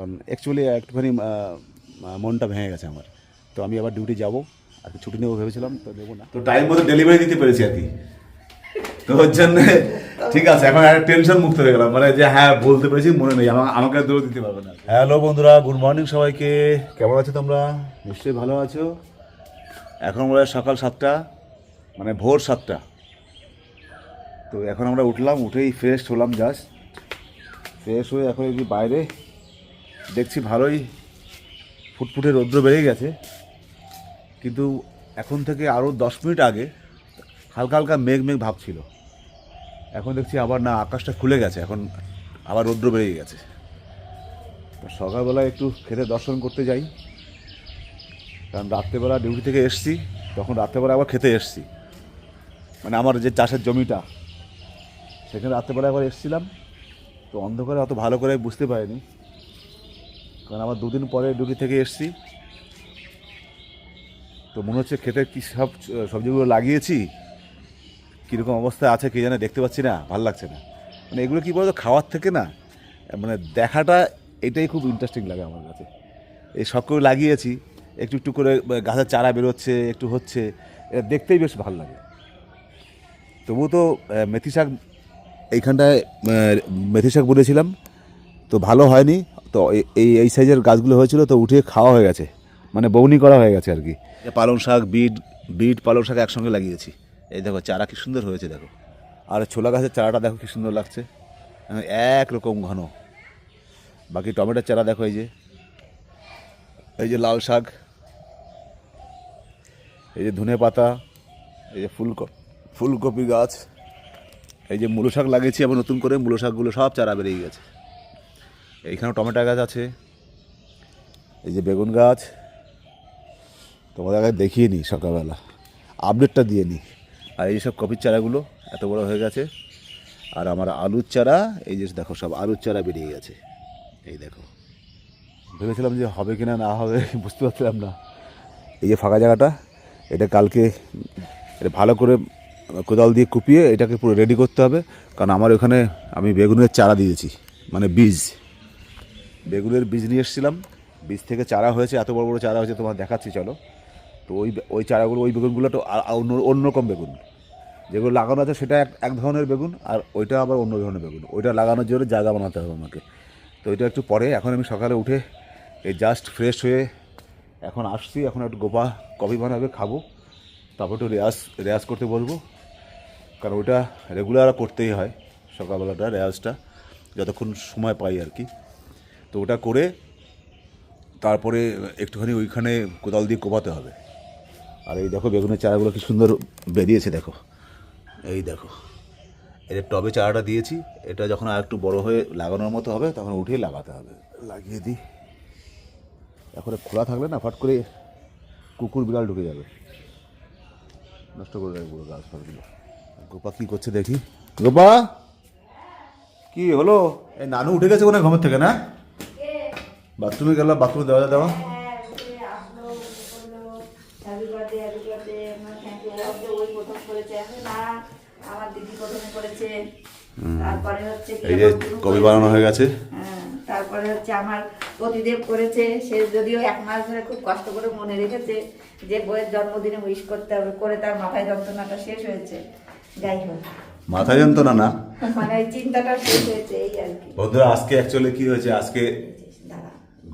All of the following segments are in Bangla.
অ্যাকচুয়ালি একটুখানি মনটা ভেঙে গেছে আমার। তো আমি আবার ডিউটি যাব। আর ছুটি নেব ভেবেছিলাম তো দেবো না। তো টাইম মতো ডেলিভারি দিতে পেরেছি আর কি। তো ওর জন্য ঠিক আছে এখন একটা টেনশন মুক্ত হয়ে গেলাম। মানে যে হ্যাঁ বলতে পেরেছি মনে নেই। আমা- আমাকে আর দৌড় দিতে পারবে না। হ্যালো বন্ধুরা গুড মর্নিং সবাইকে। কেমন আছো তোমরা? নিশ্চয়ই ভালো আছো। এখন আমরা সকাল সাতটা মানে ভোর সাতটা। তো এখন আমরা উঠলাম উঠেই ফ্রেশ হলাম জাস্ট ফ্রেশ হয়ে এখন এই বাইরে দেখছি ভালোই ফুটফুটে রৌদ্র বেড়ে গেছে। কিন্তু এখন থেকে আরও দশ মিনিট আগে হালকা হালকা মেঘ মেঘ ভাব ছিল। এখন দেখছি আবার না, আকাশটা খুলে গেছে, এখন আবার রৌদ্র বেড়ে গেছে। সকালবেলা একটু খেতে দর্শন করতে যাই। কারণ রাত্রেবেলা ডিউটি থেকে এসছি, তখন রাত্রেবেলা আবার খেতে এসছি। মানে আমার যে চাষের জমিটা, সেখানে রাত্রেবেলা একবার এসেছিলাম। তো অন্ধকারে অত ভালো করে বুঝতে পারিনি। কারণ আমার দুদিন পরে ডিউটি থেকে এসছি। তো মনে হচ্ছে খেতে কী সব, সবজিগুলো লাগিয়েছি? কীরকম অবস্থায় আছে কে জানে দেখতে পাচ্ছি না, ভালো লাগছে না। মানে এগুলো কী বলতো, খাওয়ার থেকে না মানে দেখাটা এটাই খুব ইন্টারেস্টিং লাগে আমার কাছে। এই সব করে লাগিয়েছি, একটু একটু করে গাছের চারা বেরোচ্ছে, একটু হচ্ছে, এটা দেখতেই বেশ ভালো লাগে। তবু তো মেথি শাক, এইখানটায় মেথি শাক বলেছিলাম, তো ভালো হয়নি তো এই- এই এই সাইজের গাছগুলো হয়েছিল তো উঠে খাওয়া হয়ে গেছে। মানে বৌনি করা হয়ে গেছে আর কি। পালং শাক বিট বিট পালং শাক একসঙ্গে লাগিয়েছি। এই দেখো চারা কি সুন্দর হয়েছে দেখো। আর ছোলা গাছের চারাটা দেখো কি সুন্দর লাগছে। মানে একরকম ঘন। বাকি টমেটোর চারা দেখো এই যে। এই যে লাল শাক। এই যে ধনে পাতা। এই যে ফুলক ফুলকপি গাছ। এই যে মূলো শাক লাগিয়েছি আবার নতুন করে। মূলো শাকগুলো সব চারা বেরিয়ে গেছে। এইখানেও টমেটো গাছ আছে। এই যে বেগুন গাছ, তোমাদের আগে দেখিয়ে নিই সকালবেলা। আপডেটটা দিয়ে নিই। আর এই সব কপির চারাগুলো এত বড় হয়ে গেছে। আর আমার আলুর চারা, এই যে দেখো সব আলুর চারা বেরিয়ে গেছে। এই দেখো। ভেবেছিলাম যে হবে কিনা, না হবে, বুঝতে পারছিলাম না। এই যে ফাঁকা জায়গাটা, এটা কালকে এটা ভালো করে কোদাল দিয়ে কুপিয়ে এটাকে পুরো রেডি করতে হবে। কারণ আমার ওখানে আমি বেগুনের চারা দিয়েছি মানে বীজ। বেগুনের বীজ নিয়ে এসেছিলাম। বীজ থেকে চারা হয়েছে, এত বড় বড় চারা হয়েছে, তোমার দেখাচ্ছি, চলো। তো ওই ওই চারাগুলো, ওই বেগুনগুলো তো অন্য অন্যরকম বেগুন। যেগুলো লাগানো আছে সেটা এক এক ধরনের বেগুন, আর ওইটা আবার অন্য ধরনের বেগুন। ওইটা লাগানোর জন্য জায়গা বানাতে হবে আমাকে। তো ওইটা একটু পরে, এখন আমি সকালে উঠে এই জাস্ট ফ্রেশ হয়ে এখন আসছি, এখন একটু গোপা কফি বানাবে, খাব। তারপর একটু রেয়াজ রেয়াজ করতে বলব। কারণ ওটা রেগুলার করতেই হয়, সকালবেলাটা, রেয়াজটা, যতক্ষণ সময় পাই আর কি। তো ওটা করে তারপরে একটুখানি ওইখানে কোদাল দিয়ে কোপাতে হবে। আর এই দেখো বেগুনের চারাগুলো কি সুন্দর বেরিয়েছে দেখো। এই দেখো। এর টবে চারাটা দিয়েছি, এটা যখন আর একটু বড় হয়ে লাগানোর মতো হবে তখন উঠিয়ে লাগাতে হবে। লাগিয়ে দিই। এখন খোলা থাকলে না ফট করে কুকুর বিড়াল ঢুকে যাবে। নষ্ট করে দেবে পুরো গাছ ফাছগুলো গোপা কী করছে দেখি। গোপা! কি হলো? এই নানু উঠে গেছে ওখানে ঘুমের থেকে, না? বাথরুমে গেল বাথরুমে দেওয়া দেওয়া এই যে কবি বানানো হয়ে গেছে। হ্যাঁ, তারপরে হচ্ছে আমার প্রতিদেব করেছে। সে যদিও এক মাস ধরে খুব কষ্ট করে মনে রেখেছে যে বইয়ের জন্মদিনে উইশ করতে হবে করে তার মাথায় যন্ত্রণাটা শেষ হয়েছে। যাই হোক। মাথা যন্ত্রণা না? মানে চিন্তাটা শেষ হয়েছে এই আর কি। বন্ধুরা আজকে অ্যাকচুয়ালি কি হয়েছে? আজকে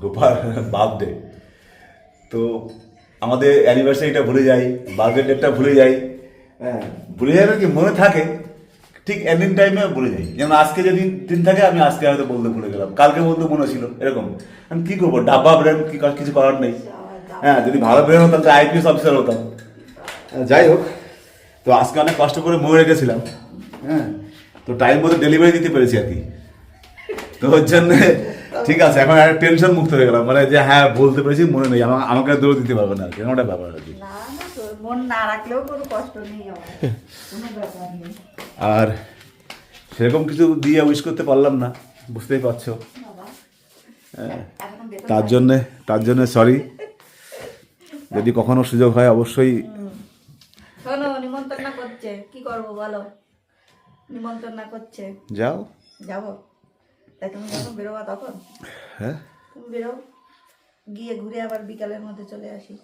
গোপাল বার্থডে তো আমাদের অ্যানিভার্সারিটা ভুলে যাই বার্থডে ডেটটা ভুলে যাই। হ্যাঁ ভুলে যাই না কি মনে থাকে ঠিক এন্ডিং টাইমে ভুলে যাই। যেমন আজকে যদি দিন থাকে আমি আজকে হয়তো বলতে ভুলে গেলাম। কালকে বলতে মনে ছিল এরকম। আমি কী করব? ডাব্বা ব্রেন কি কিছু করার নেই। হ্যাঁ যদি ভালো ব্রেন হতাম তো আইপিএস অফিসার হতাম। হ্যাঁ, যাই হোক। তো আজকে অনেক কষ্ট করে মনে রেখেছিলাম হ্যাঁ তো টাইম মতো ডেলিভারি দিতে পেরেছি আর কি। তো ওর জন্য ঠিক আছে এখন একটা টেনশন মুক্ত হয়ে গেলাম। মানে যে হ্যাঁ বলতে পেরেছি মনে নেই আমা- আমাকে দৌড় দিতে পারবে না আর কি এরকম একটা ব্যাপার আর কি। মন না রাখলেও কোনো কষ্ট নেই কোনো ব্যাপার নেই। আর সেরকম কিছু দিয়ে উইশ করতে পারলাম না বুঝতেই পারছ। হ্যাঁ, তার জন্যে তার জন্য সরি যদি কখনো সুযোগ হয় অবশ্যই শোনো নিমন্ত্রণ করছে। কি করব বলো? নিমন্ত্রণ করছে। যাও। যাব। তাই তুমি যখন বেরোবা তখন? হ্যাঁ? তুমি বেরো গিয়ে ঘুরে আবার বিকালের মধ্যে চলে আসি।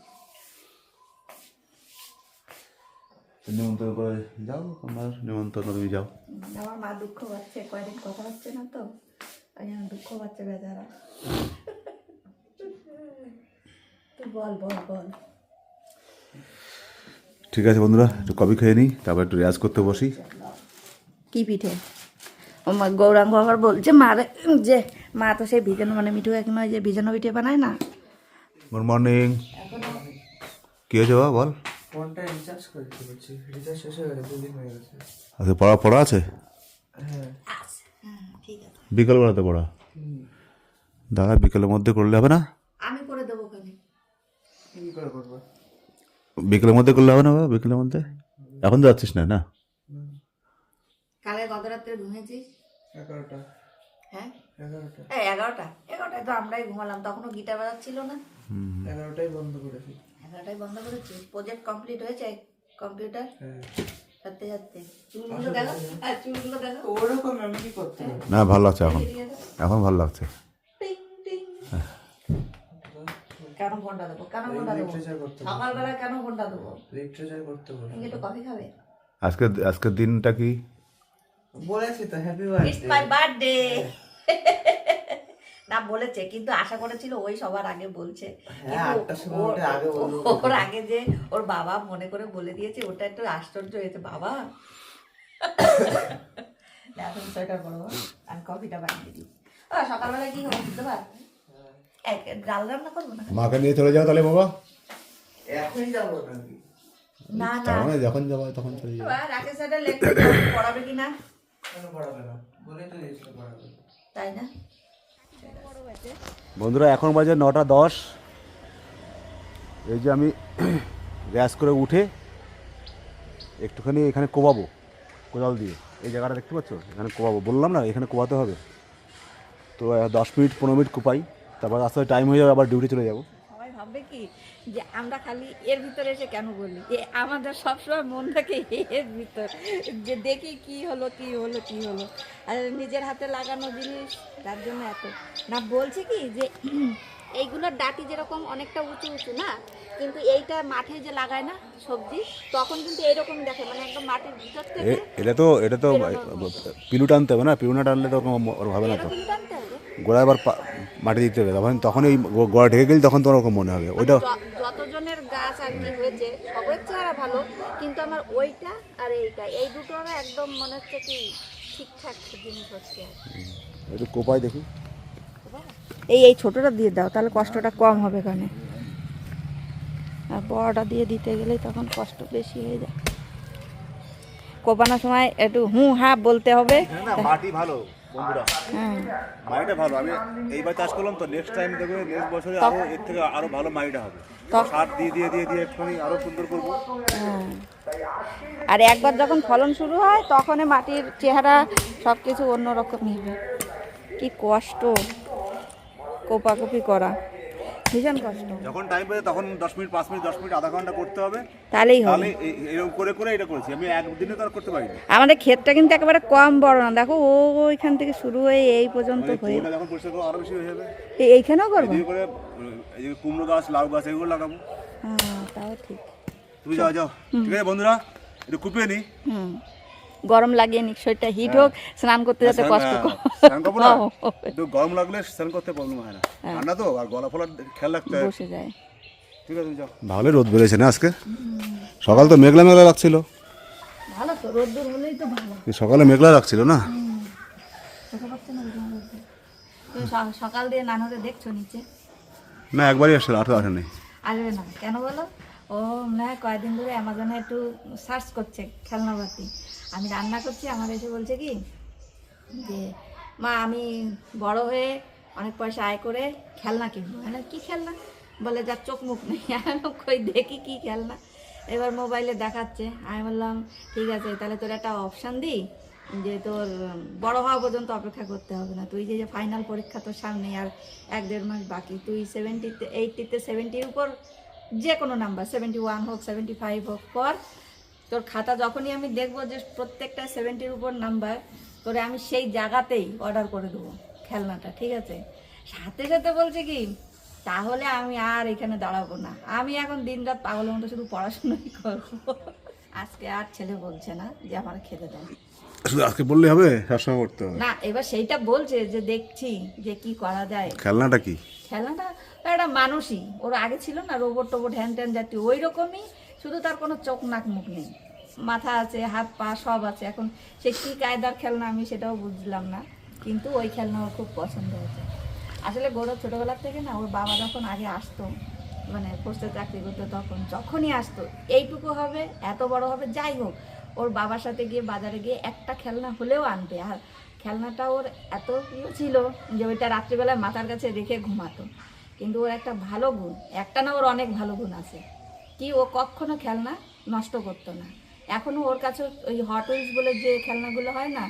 নিমন্ত্রণ করে যাও আমার নিমন্ত্রণ তুমি যাও। আমার মা দুঃখ পাচ্ছে কয়দিন কথা হচ্ছে না তো ওই জন্য দুঃখ পাচ্ছে বেচারা। তুই বল বল বল। ঠিক আছে বন্ধুরা একটু কফি খেয়ে নিই তারপর একটু রেয়াজ করতে বসি। কি পিঠে? গৌরাঙ্গ আবার বলছে মার যে মা তো সেই ভিজানো মানে মিঠু একমা যে ভিজানো পিঠে বানায় না? গুড মর্নিং কী হয়েছে বাবা বল। ফোনটা রিচার্জ করতে বলছি। রিচার্জ শেষ হয়ে গেছে দুদিন হয়ে গেছে। আজকে পড়া পড়া আছে? হ্যাঁ। ঠিক আছে। বিকেল বেলাতে পড়া? দাদা বিকেলের মধ্যে করলে হবে না? আমি করে দেবো কি করে করব? বিকেলের মধ্যে করলে হবে না বাবা বিকেলের মধ্যে? এখন তো যাচ্ছিস না না? কালে গত রাত্রে ঘুমিয়েছিস? এগারোটা। হ্যাঁ? এগারোটা। এগারোটা? এগারোটায় তো আমরাই ঘুমালাম তখনও গিটার বাজাচ্ছিল না। এগারোটাই বন্ধ করেছি। এগারোটায় বন্ধ করেছিস প্রজেক্ট কমপ্লিট হয়েছে কম্পিউটার? হ্যাঁ। চুলগুলো দেখো? হ্যাঁ চুলগুলো দেখো। ওরকম আমি কি করতে না ভালো লাগছে এখন। ঠিক আছে এখন ভালো লাগছে। টিং টিং। কেন ফোনটা দেবো? কেন দেবো? লিটারেচার করতে হবে সকালবেলা কেন ফোনটা দেবো? লিটারেচার করতে হবে একটু কফি খাবে? আজকে আজকের দিনটা কি? বলেছি তো happy birthday it's my birthday না বলেছে কিন্তু আশা করেছিল ওই সবার আগে বলছে। হ্যাঁ, ওর- আগে বলবে। ওর আগে যে ওর বাবা মনে করে বলে দিয়েছে ওটা একটু আশ্চর্য হয়েছে বাবা। না, তুমি সোয়েটার পরো আমি কফিটা বানিয়ে দিই। ও, সকালবেলা কি হবে বুঝতে পার এক ডাল রান্না করব না? মাকে নিয়ে চলে যাও তাহলে বাবা। এখনই যাব না না। মানে যখন যাব তখন চলে যাব। রাকেশ পড়াবে কি না কেন? তাই না? বন্ধুরা এখন বাজে নটা দশ। এই যে আমি র্যাস করে উঠে একটুখানি এখানে কোবাবো কোদাল দিয়ে। এই জায়গাটা দেখতে পাচ্ছ? এখানে কোবাবো। বললাম না এখানে কোবাতে হবে। তো দশ মিনিট পনেরো মিনিট কোপাই তারপর আস্তে টাইম হয়ে যাবে আবার ডিউটি চলে যাব। ভাববে কি? যে আমরা খালি এর ভিতরে এসে কেন বলি? যে আমাদের সবসময় মন থাকে এর ভিতর। যে দেখি কি হলো কি হলো কি হলো। আর নিজের হাতে লাগানো জিনিস তার জন্য এত। না বলছে কি যে এইগুলোর ডাটি যেরকম অনেকটা উঁচু উঁচু না কিন্তু এইটা মাঠে যে লাগায় না সবজি তখন কিন্তু এইরকম দেখে মানে একদম মাটির ভিতর থেকে এটা তো এটা তো পিলু টানতে হবে না? পিলু না টানলে তো ওরকম ওর হবে না তো। হবে। গোড়া এবার পা- মাটি দিতে হবে। তখন তখন এই গো- গোড়া ঢেকে গেলে তখন তোমার ওরকম মনে হবে। ওইটা যতজনের গাছ আর কি হয়েছে সবের চেহারা ভালো। কিন্তু আমার ওইটা আর এইটা এই দুটো না একদম মনে হচ্ছে কি ঠিকঠাক জিনিস হচ্ছে আর কি। একটু কোপাই দেখি। এই এই ছোটটা দিয়ে দাও তাহলে কষ্টটা কম হবে কানে আর বড়টা দিয়ে দিতে গেলেই তখন কষ্ট বেশি হয়ে যায়। কোপানোর সময় একটু হুঁ হা বলতে হবে। মাটি ভালো। বন্ধুরা মাইটা মাটিটা ভালো। আমি এইবার চাষ করলাম তো নেক্সট টাইম দেখবে নেক্সট বছরে আরও এর থেকে আরও ভালো মাটিটা হবে। সার দিয়ে দিয়ে দিয়ে দিয়ে একটুখানি আরও সুন্দর করব। হ্যাঁ। আর একবার যখন ফলন শুরু হয় তখন মাটির চেহারা সব কিছু অন্যরকমই হবে কি কষ্ট কোপাকুপি করা। ভীষণ কষ্ট। যখন টাইম পেয়ে তখন দশ মিনিট পাঁচ মিনিট দশ মিনিট আধা ঘণ্টা করতে হবে। তাহলেই হবে। এই- এরকম করে করে এটা করেছি। আমি একদিনে তো আর করতে পারি আমাদের ক্ষেতটা কিন্তু একেবারে কম বড় না। দেখো ও ওইখান থেকে শুরু হয়ে এই পর্যন্ত হয়ে যখন পরিষ্কার করব আরও বেশি হয়ে যাবে। এই- এইখানেও করব? এদিকে করে এই যে কুমড়ো গাছ লাউ গাছ এগুলো লাগাবো। হ্যাঁ তাও ঠিক। তুমি যাও যাও। ঠিক আছে বন্ধুরা একটু কুপিয়ে নি। হুম। গরম লাগিয়ে নিক শরীরটা হিট হোক স্নান করতে যাতে স্নান- কষ্ট হ্যাঁ, না। গরম লাগলে স্নান করতে প্রবলেম হয় না। ঠান্ডা তো আর গলা ফলার খেয়াল রাখতে হয়। বসে যায়। ঠিক আছে যাও। ভালো রোদ বেড়েছে না আজকে? সকাল তো মেঘলা মেঘলা লাগছিল। ভালো তো রোদ্দুর হলেই তো ভালো। সকালে মেঘলা লাগছিল না? তুমি সকাল দিয়ে নানুরে দেখছ নিচে? না একবারই আসলে আর তো আসে নেই আসবে না। কেন বলো? ও মনে হয় কয়েকদিন ধরে অ্যামাজনে একটু সার্চ করছে খেলনাপাতি। আমি রান্না করছি, আমার এসে বলছে কি যে, মা, আমি বড় হয়ে অনেক পয়সা আয় করে খেলনা কিনবো। মানে কি খেলনা? বলে, যার চোখ মুখ নেই। কই, দেখি কি খেলনা। এবার মোবাইলে দেখাচ্ছে। আমি বললাম, ঠিক আছে, তাহলে তোর একটা অপশান দিই যে তোর বড় হওয়া পর্যন্ত অপেক্ষা করতে হবে না। তুই যে যে ফাইনাল পরীক্ষা তোর সামনে আর এক দেড় মাস বাকি, তুই সেভেন্টিতে এইটিতে সেভেন্টির উপর যে কোনো নাম্বার সেভেন্টি ওয়ান হোক সেভেন্টি ফাইভ হোক, পর তোর খাতা যখনই আমি দেখব যে প্রত্যেকটা সেভেন্টির উপর নাম্বার তোরে আমি সেই জায়গাতেই অর্ডার করে দেবো খেলনাটা ঠিক আছে? সাথে সাথে বলছে কি তাহলে আমি আর এখানে দাঁড়াবো না। আমি এখন দিন রাত পাগলের মতো শুধু পড়াশোনাই করব। আজকে আর ছেলে বলছে না যে আমার খেতে দেয় শুধু আজকে বললে হবে? সবসময় করতে হবে। না এবার সেইটা বলছে যে দেখছি যে কি করা যায়। খেলনাটা কি? খেলনাটা একটা মানুষই ওর আগে ছিল না রোবট টোবট হ্যান ট্যান জাতীয় ওই রকমই শুধু তার কোনো চোখ, নাক, মুখ নেই। মাথা আছে, হাত, পা সব আছে। এখন সে কী কায়দার খেলনা আমি সেটাও বুঝলাম না। কিন্তু ওই খেলনা খুব পছন্দ হয়েছে। আসলে গৌরব ছোটোবেলার থেকে না, ওর বাবা যখন আগে আসতো মানে পোস্টে চাকরি করতো, তখন যখনই আসতো, এইটুকু হবে, এত বড় হবে, যাই হোক, ওর বাবার সাথে গিয়ে বাজারে গিয়ে একটা খেলনা হলেও আনবে। আর খেলনাটা ওর এত প্রিয় ছিল যে ওইটা রাত্রিবেলায় মাথার কাছে রেখে ঘুমাতো। কিন্তু ওর একটা ভালো গুণ, একটা না ওর অনেক ভালো গুণ আছে। কি ও কখনো খেলনা নষ্ট করতো না। এখনও ওর কাছে ওই হট উইলস বলে যে খেলনাগুলো হয় না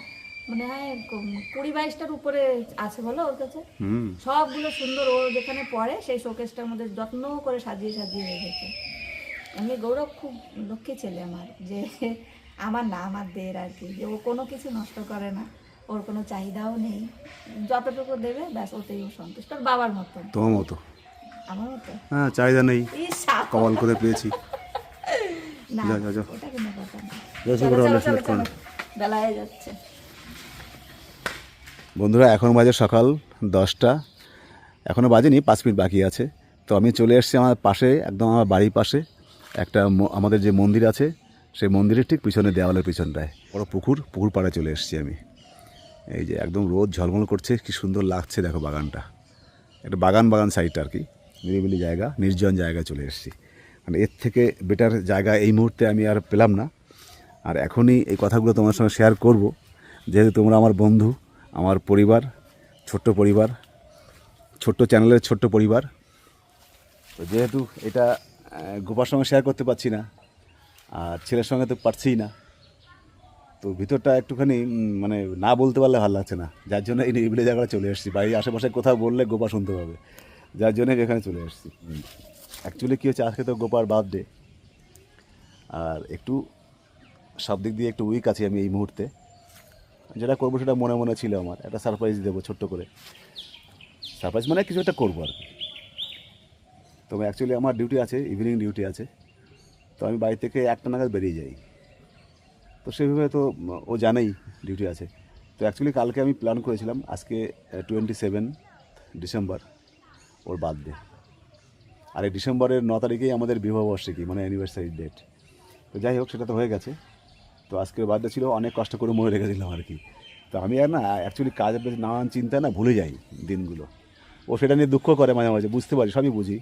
মনে হয় কুড়ি বাইশটার উপরে আছে বলো ওর কাছে? সবগুলো সুন্দর ও যেখানে পড়ে সেই শোকেসটার মধ্যে যত্ন করে সাজিয়ে সাজিয়ে রেখেছে। এমনি গৌরব খুব লক্ষ্মী ছেলে আমার যে আমার না আমার দের আর কি যে ও কোনো কিছু নষ্ট করে না ওর কোনো চাহিদাও নেই। যতটুকু দেবে ব্যাস ওতেই ও সন্তুষ্ট বাবার মতো তোমার মতো। হ্যাঁ চাহিদা নেই। কমাল করে পেয়েছি। বেলা হয়ে যাচ্ছে। বন্ধুরা এখন বাজে সকাল দশটা। এখনও বাজেনি পাঁচ মিনিট বাকি আছে। তো আমি চলে এসেছি আমার পাশে একদম আমার বাড়ির পাশে। একটা আমাদের যে মন্দির আছে সেই মন্দিরের ঠিক পিছনে দেওয়ালের পিছনটায়। বড় পুকুর পুকুর পাড়ে চলে এসেছি আমি। এই যে একদম রোদ ঝলমল করছে কি সুন্দর লাগছে দেখো বাগানটা। একটা বাগান বাগান সাইডটা আর কি। নিরিবিলি জায়গা, নির্জন জায়গায় চলে এসেছি। মানে এর থেকে বেটার জায়গা এই মুহূর্তে আমি আর পেলাম না। আর এখনই এই কথাগুলো তোমার সঙ্গে শেয়ার করব। যেহেতু তোমরা আমার বন্ধু, আমার পরিবার, ছোট্ট পরিবার, ছোট্ট চ্যানেলের ছোট্ট পরিবার, তো যেহেতু এটা গোপার সঙ্গে শেয়ার করতে পারছি না, আর ছেলের সঙ্গে তো পারছিই না, তো ভিতরটা একটুখানি মানে না বলতে পারলে ভালো লাগছে না। যার জন্য এই নিরিবিলি জায়গাটা চলে এসেছি। বাড়ির আশেপাশে কোথাও বললে গোপা শুনতে পাবে। যার জন্য এখানে চলে এসেছি অ্যাকচুয়ালি কী হচ্ছে, আজকে তো গোপার বার্থডে আর একটু সব দিক দিয়ে একটু উইক আছি আমি এই মুহূর্তে। যেটা করব সেটা মনে মনে ছিল আমার। একটা সারপ্রাইজ দেবো ছোট্ট করে। সারপ্রাইজ মানে কিছু একটা করব আর কি। তবে অ্যাকচুয়ালি আমার ডিউটি আছে ইভিনিং ডিউটি আছে। তো আমি বাড়ি থেকে একটা নাগাদ বেরিয়ে যাই। তো সেভাবে তো ও জানেই ডিউটি আছে। তো অ্যাকচুয়ালি কালকে আমি প্ল্যান করেছিলাম, আজকে টোয়েন্টি সেভেন ডিসেম্বর ওর বার্থডে আর এই ডিসেম্বরের ন তারিখেই আমাদের বিবাহবার্ষিকী মানে অ্যানিভার্সারি ডেট তো যাই হোক, সেটা তো হয়ে গেছে। তো আজকের বার্থডে ছিল, অনেক কষ্ট করে মনে রেখেছিলাম আর কি। তো আমি আর না অ্যাকচুয়ালি কাজের নানান চিন্তা না, ভুলে যাই দিনগুলো। ও সেটা নিয়ে দুঃখ করে মাঝে মাঝে, বুঝতে পারি, সবই বুঝি।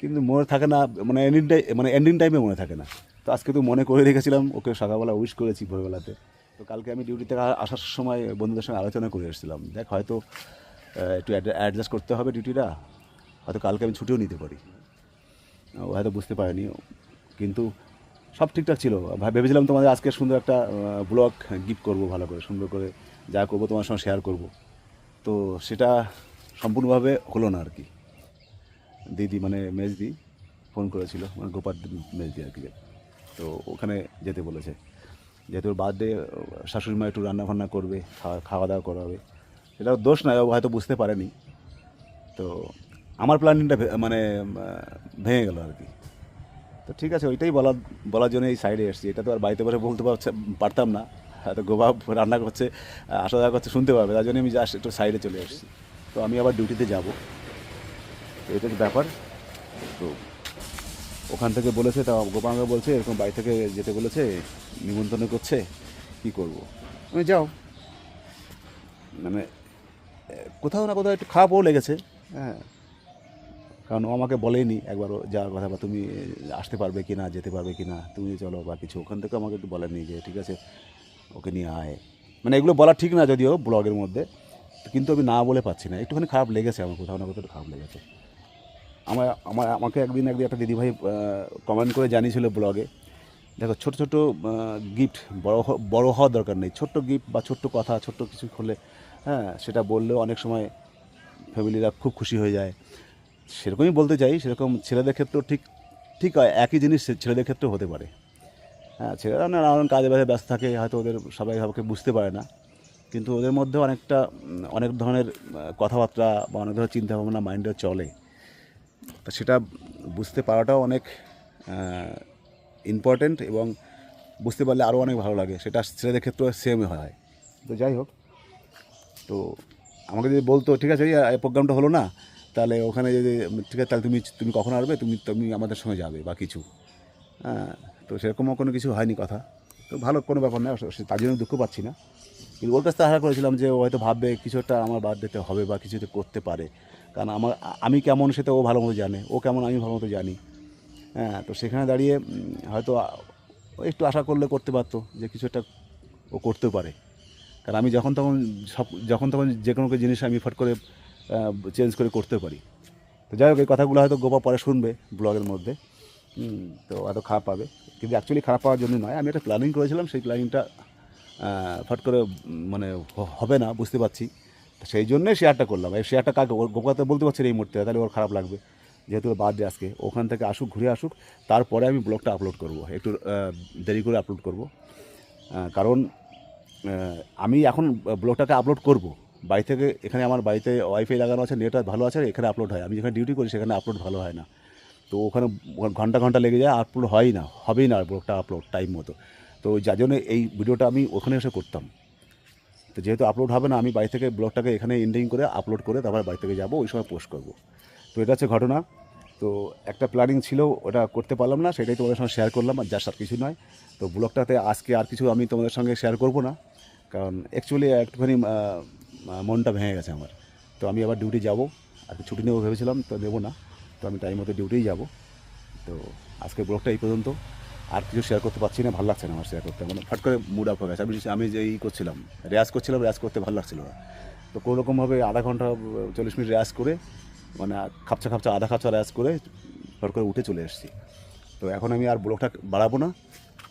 কিন্তু মনে থাকে না মানে এন্ডিং টাইম মানে এন্ডিং টাইমে মনে থাকে না। তো আজকে তো মনে করে রেখেছিলাম, ওকে সকালবেলা উইশ করেছি ভোরবেলাতে। তো কালকে আমি ডিউটি থেকে আসার সময় বন্ধুদের সঙ্গে আলোচনা করে এসেছিলাম। দেখ, হয়তো একটু অ্যাডজাস্ট করতে হবে ডিউটিটা হয়তো কালকে আমি ছুটিও নিতে পারি। ও হয়তো বুঝতে পারেনি। কিন্তু সব ঠিকঠাক ছিল। ভেবেছিলাম তোমাদের আজকে সুন্দর একটা ব্লগ গিফট করব ভালো করে, সুন্দর করে যা করব তোমার সঙ্গে শেয়ার করব। তো সেটা সম্পূর্ণভাবে হলো না আর কি দিদি মানে মেজদি ফোন করেছিল মানে গোপার দি- মেজদি আর কি তো ওখানে যেতে বলেছে। যেহেতু ওর বার্থডে শাশুড়ি মা একটু রান্না বান্না করবে, খাওয়া খাওয়া দাওয়া করাবে। সেটা দোষ নয়, ও হয়তো বুঝতে পারেনি। তো আমার প্ল্যানিংটা মানে ভেঙে গেল আর কি। তো ঠিক আছে ওইটাই বলার বলার জন্য এই সাইডে এসেছি। এটা তো আর বাড়িতে বসে বলতে পারছে পারতাম না। হয়তো গোবা রান্না করছে আসা যাওয়া করছে শুনতে পারবে। তার জন্য আমি জাস্ট একটু সাইডে চলে এসেছি। তো আমি আবার ডিউটিতে যাব। তো এটা হচ্ছে ব্যাপার। তো ওখান থেকে বলেছে তা গোপাঙ্গা বলছে এরকম বাড়ি থেকে যেতে বলেছে নিমন্ত্রণ করছে কি করব? আমি যাও। মানে কোথাও না কোথাও একটু খারাপও লেগেছে। হ্যাঁ। কারণ ও আমাকে বলেনি একবারও যাওয়ার কথা বা তুমি আসতে পারবে কি না, যেতে পারবে কি না, তুমি চলো বা কিছু। ওখান থেকে আমাকে একটু বলেনি যে, ঠিক আছে, ওকে নিয়ে আয়। মানে এগুলো বলা ঠিক না যদিও ব্লগের মধ্যে, কিন্তু আমি না বলে পাচ্ছি না। একটুখানি খারাপ লেগেছে আমার, কোথাও না কোথাও খারাপ লেগেছে। আমার আমার, আমাকে একদিন একদিন একটা দিদিভাই কমেন্ট করে জানিয়েছিল ব্লগে, দেখো, ছোট ছোট গিফট বড় বড় হওয়ার দরকার নেই। ছোট্ট গিফট বা ছোট্ট কথা, ছোট্ট কিছু হলে হ্যাঁ সেটা বললেও অনেক সময় ফ্যামিলিরা খুব খুশি হয়ে যায়। সেরকমই বলতে চাই, সেরকম ছেলেদের ক্ষেত্রেও ঠিক ঠিক একই জিনিস ছেলেদের ক্ষেত্রেও হতে পারে। হ্যাঁ ছেলেরা না নানান কাজে বাজে ব্যস্ত থাকে, হয়তো ওদের সবাই সবাইকে বুঝতে পারে না। কিন্তু ওদের মধ্যে অনেকটা, অনেক ধরনের কথাবার্তা বা অনেক ধরনের চিন্তাভাবনা মাইন্ডে চলে। তা সেটা বুঝতে পারাটাও অনেক ইম্পর্ট্যান্ট এবং বুঝতে পারলে আরও অনেক ভালো লাগে। সেটা ছেলেদের ক্ষেত্রেও সেম হয়। তো যাই হোক, তো আমাকে যদি বলতো, ঠিক আছে, এই প্রোগ্রামটা হলো না? তাহলে ওখানে যদি ঠিক আছে, তাহলে তুমি তুমি কখন আসবে? তুমি তুমি আমাদের সঙ্গে যাবে বা কিছু। হ্যাঁ তো সেরকমও কোনো কিছু হয়নি কথা। তো ভালো কোনো ব্যাপার না তার জন্য দুঃখ পাচ্ছি না। কিন্তু ওর কাছ আশা করেছিলাম যে ও হয়তো ভাববে কিছু একটা আমার বার্থডেতে হবে বা কিছু একটা করতে পারে। কারণ আমার, আমি কেমন সেটা ও ভালো মতো জানে, ও কেমন আমি ভালো মতো জানি। হ্যাঁ তো সেখানে দাঁড়িয়ে হয়তো একটু আশা করলে করতে পারতো যে কিছু একটা ও করতে পারে। কারণ আমি যখন তখন সব, যখন তখন যে কোনো জিনিস আমি ফট করে চেঞ্জ করে করতে পারি। তো যাই হোক, এই কথাগুলো হয়তো গোপা পরে শুনবে ব্লগের মধ্যে। তো হয়তো খারাপ পাবে। কিন্তু অ্যাকচুয়ালি খারাপ পাওয়ার জন্য নয়। আমি একটা প্ল্যানিং করেছিলাম, সেই প্ল্যানিংটা ফট করে মানে হবে না, বুঝতে পারছি। তো সেই জন্যে শেয়ারটা করলাম। এই শেয়ারটা কাকে, ওর গোপাতে বলতে পারছি এই মুহূর্তে, তাহলে ওর খারাপ লাগবে। যেহেতু বার্থডে আজকে, ওখান থেকে আসুক, ঘুরে আসুক, তারপরে আমি ব্লগটা আপলোড করব। একটু দেরি করে আপলোড করব। কারণ আমি এখন ব্লগটাকে আপলোড করব। বাড়ি থেকে এখানে আমার বাড়িতে ওয়াইফাই লাগানো আছে নেটওয়ার্ক ভালো আছে এখানে আপলোড হয়। আমি যেখানে ডিউটি করি সেখানে আপলোড ভালো হয় না। তো ওখানে ঘণ্টা ঘণ্টা লেগে যায় আপলোড হয়ই না, হবেই না ব্লগটা আপলোড টাইম মতো। তো যার জন্য এই ভিডিওটা আমি ওখানে এসে করতাম। তো যেহেতু আপলোড হবে না, আমি বাড়ি থেকে ব্লগটাকে এখানে এন্ডিং করে আপলোড করে তারপর বাড়ি থেকে যাব, ওই সময় পোস্ট করব। তো এটা হচ্ছে ঘটনা। তো একটা প্ল্যানিং ছিল, ওটা করতে পারলাম না, সেটাই তোমাদের সঙ্গে শেয়ার করলাম, আর যার সাথে কিছু নয়। তো ব্লগটাতে আজকে আর কিছু আমি তোমাদের সঙ্গে শেয়ার করব না। কারণ অ্যাকচুয়ালি একটুখানি মনটা ভেঙে গেছে আমার। তো আমি আবার ডিউটি যাব। আর ছুটি নেব ভেবেছিলাম, তো নেব না। তো আমি টাইম মতো ডিউটিই যাব। তো আজকে ব্লগটা এই পর্যন্ত। আর কিছু শেয়ার করতে পারছি না, ভালো লাগছে না আমার শেয়ার করতে। মানে ফট করে মুড আপ হয়ে গেছে। আমি আমি যে ই করছিলাম, রেয়াজ করছিলাম, রেয়াজ করতে ভালো লাগছিল না। তো কোনো রকমভাবে আধা ঘণ্টা, চল্লিশ মিনিট রেয়াজ করে মানে খাপচা খাপচা আধা খাপচা রেয়াজ করে ফট করে উঠে চলে এসেছি। তো এখন আমি আর ব্লগটা বাড়াবো না।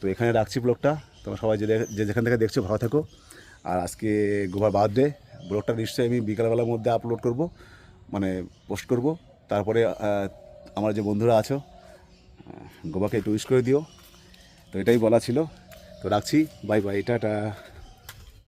তো এখানে রাখছি ব্লগটা তোমরা সবাই যে যেখান থেকে দেখছ, ভালো থাকো। আর আজকে গোবার বার্থডে। ব্লগটা নিশ্চয়ই আমি বিকালবেলার মধ্যে আপলোড করব মানে পোস্ট করব। তারপরে আমার যে বন্ধুরা আছো গোবাকে একটু উইশ করে দিও। তো এটাই বলা ছিল। তো রাখছি। Bye bye tata.